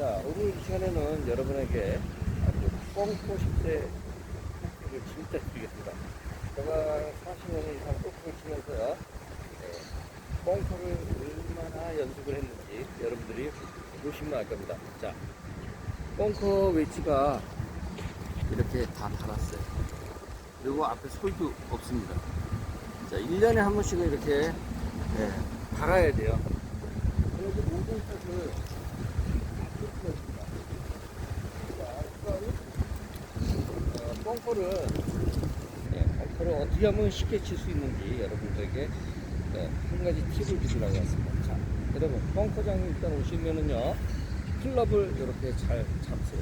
자, 오늘 이 시간에는 여러분에게 아주 뻥포 10대 를 진짜 드리겠습니다. 제가 40년 이상 치면서요, 네, 뻥포를 얼마나 연습을 했는지 여러분들이 보시면 알 겁니다. 자, 뻥커 웨지가 이렇게 다 달았어요. 그리고 앞에 솔도 없습니다. 자, 1년에 한 번씩은 이렇게 네, 달아야 돼요. 그래서 모든 것을 어, 뻥커를 예, 뻥커를 어떻게 하면 쉽게 칠 수 있는지 여러분들에게 예, 한 가지 팁을 주시려고 왔습니다. 자, 여러분 뻥커장에 일단 오시면은요 클럽을 이렇게 잘 잡으세요.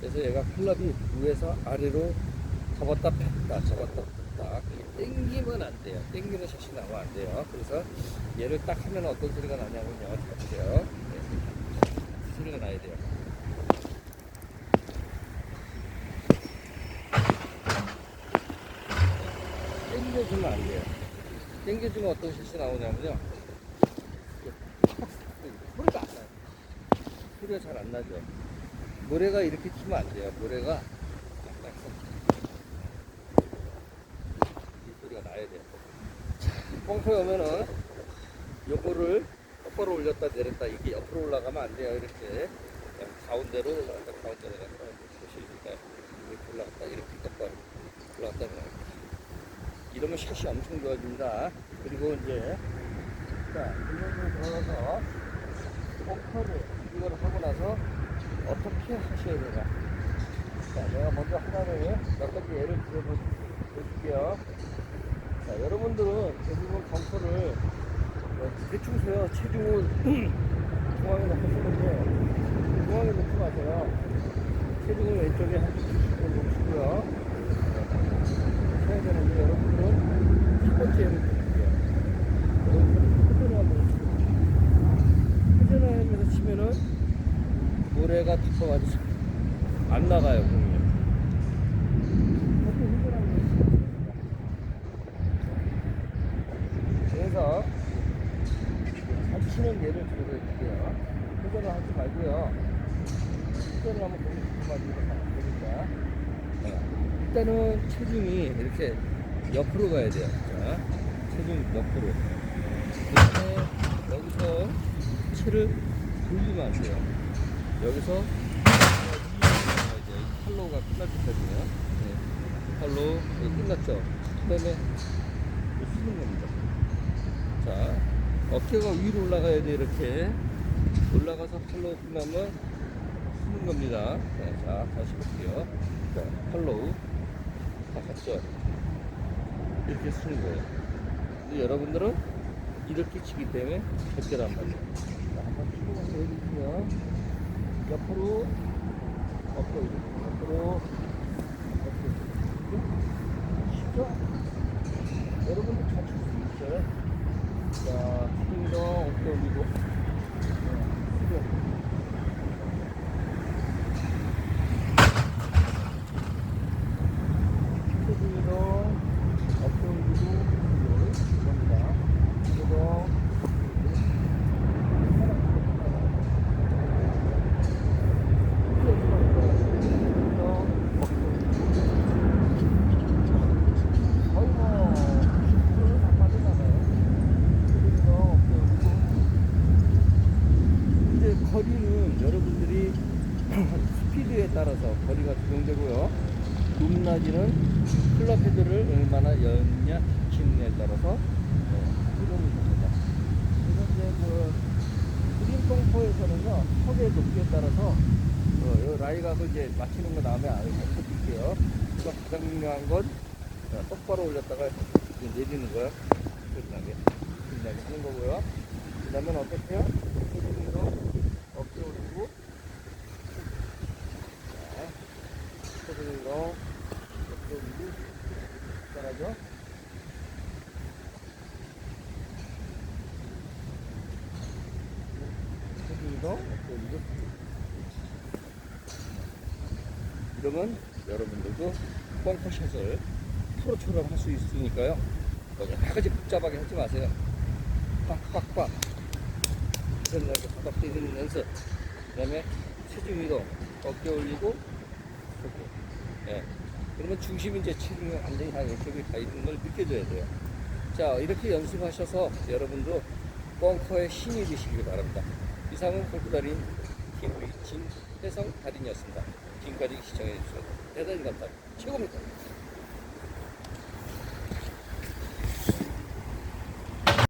그래서 얘가 클럽이 위에서 아래로 잡았다 폈다 잡았다 폈다 땡기면 안 돼요. 땡기는 샷이 나면 안 돼요. 그래서 얘를 딱 하면 어떤 소리가 나냐면요. 자 보세요. 네. 소리가 나야 돼요. 땡겨주면 안 돼요. 땡겨주면 어떤 샷이 나오냐면요. 소리가 안 나요. 소리가 잘 안 나죠. 노래가 이렇게 치면 안 돼요. 노래가 약간 이 소리가 나야 돼요. 자, 뻥커에 오면은 요거를 똑바로 올렸다 내렸다 이게 옆으로 올라가면 안 돼요. 이렇게 가운데로 올라갔다 가운데로 갔다 보시니까 이렇게 올라갔다 이렇게 똑바로 올라갔다 내려갔다. 이러면 샷이 엄청 좋아집니다. 그리고 이제 자 이쪽으로 들어가서 뻥커를 이거를 하고 나서 어떻게 하셔야 되나. 자, 내가 먼저 하나를 몇 가지 예를 들어볼게요. 자, 여러분들은 대부분 어, 대충 세요. 체중을 중앙에 놓고 쓰는데, 중앙에 놓지 마세요. 체중을 왼쪽에 한 70도 놓으시고요. 해야 되는데, 여러분들은 첫 번째 예를 드릴게요. 여러분들은 회전을 한번 해주세요. 회전을 하면서 치면은, 모래가 덮어가지고 안 나가요, 공이. 그래서 잘 치는 예를 들어드릴게요. 회전을 하지 말고요. 회전을 하면 공이 덮어가지고 안 되니까. 자, 일단은 체중이 이렇게 옆으로 가야 돼요. 자, 체중 옆으로. 그다음에 여기서 채를 돌리면 안 돼요. 여기서 이제 팔로우가 끝날 때까지요. 네. 팔로우 끝났죠. 그다음에 쓰는 겁니다. 자, 어깨가 위로 올라가야 돼 이렇게 올라가서 팔로우 끝나면 쓰는 겁니다. 네, 자, 다시 볼게요. 자, 팔로우 다 갔죠. 이렇게 쓰는 거예요. 여러분들은 이렇게 치기 때문에 절대로 안. 자, 한번 치고 가서 해주세요. 옆으로 옆으로 옆으로 옆으로 쉽죠? 여러분도 잘칠수 있어요. 자, 스윙도 어깨 올리고 네, 숙여. 스윙도 어깨 올리고 이겁니다. 그리고 이제 거리는 여러분들이 스피드에 따라서 거리가 조정되고요. 높낮이는 클럽 헤드를 얼마나 연냐 치느냐에 따라서 이동이 됩니다. 그래서 이제 그 그린 똥포에서는요 턱의 높이에 따라서 어, 요 라이각을 이제 맞추는 거 다음에 알려드릴게요. 가장 중요한 건 자, 똑바로 올렸다가 내리는 거요. 끝나게 끝나게 하는 거고요. 그 다음에 어떻게 해요? 헤드로 어깨 올리고 자, 헤드로 어깨 올리고 헤드로 어깨 올리고 이러면 여러분들도 뻥커샷을 프로처럼 할 수 있으니까요. 여러 가지 복잡하게 하지 마세요. 빡빡빡. 그래서 바닥 뛰는 연습. 그 다음에 체중 이동 어깨 올리고 이렇게. 예. 그러면 중심이 이제 체중이 완전히 한 이쪽에 가 있는 걸 느껴줘야 돼요. 자 이렇게 연습하셔서 여러분도 벙커에 신이 되시길 바랍니다. 이상은 골프달인 TV 진혜성 달인이었습니다. 지금까지 시청해 주셔서 대단히 감사합니다. 최고입니다.